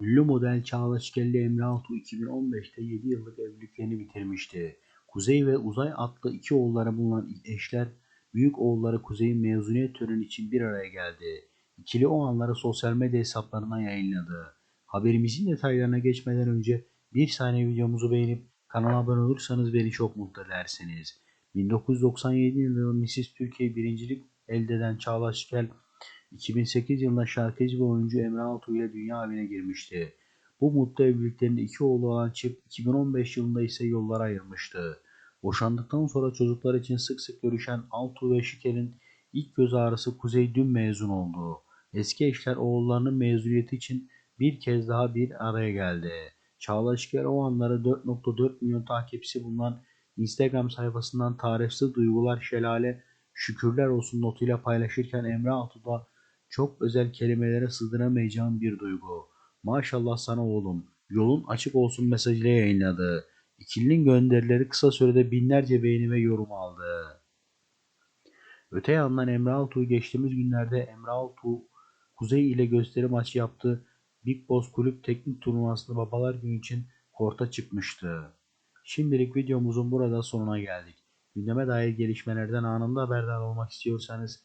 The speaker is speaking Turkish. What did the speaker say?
Ünlü model Çağla Şikelli Emre Altuğ 2015'te 7 yıllık evliliklerini bitirmişti. Kuzey ve Uzay adlı iki oğulları bulunan eşler büyük oğulları Kuzey'in mezuniyet töreni için bir araya geldi. İkili o anları sosyal medya hesaplarından yayınladı. Haberimizin detaylarına geçmeden önce bir saniye videomuzu beğenip kanala abone olursanız beni çok mutlu edersiniz. 1997 yılında Mrs. Türkiye birincilik elde eden Çağla Şikel 2008 yılında şarkıcı ve oyuncu Emre Altuğ ile dünya evine girmişti. Bu mutlu evliliklerinde iki oğlu olan çift 2015 yılında ise yollara ayrılmıştı. Boşandıktan sonra çocuklar için sık sık görüşen Altuğ ve Şikel'in ilk göz ağrısı Kuzey dün mezun oldu. Eski eşler oğullarının mezuniyeti için bir kez daha bir araya geldi. Çağla Şikel o anları 4.4 milyon takipçisi bulunan Instagram sayfasından tarifsiz duygular şelale şükürler olsun notuyla paylaşırken Emre Altuğ da çok özel kelimelere sığdıramayacağım bir duygu. Maşallah sana oğlum. Yolun açık olsun mesajıyla yayınladı. İkilinin gönderileri kısa sürede binlerce beğeni ve yorum aldı. Öte yandan Emre Altuğ geçtiğimiz günlerde Emre Altuğ Kuzey ile gösteri maçı yaptı. Big Boss Kulüp Teknik Turnuvası'nda Babalar Günü için korta çıkmıştı. Şimdilik videomuzun burada sonuna geldik. Gündeme dair gelişmelerden anında haberdar olmak istiyorsanız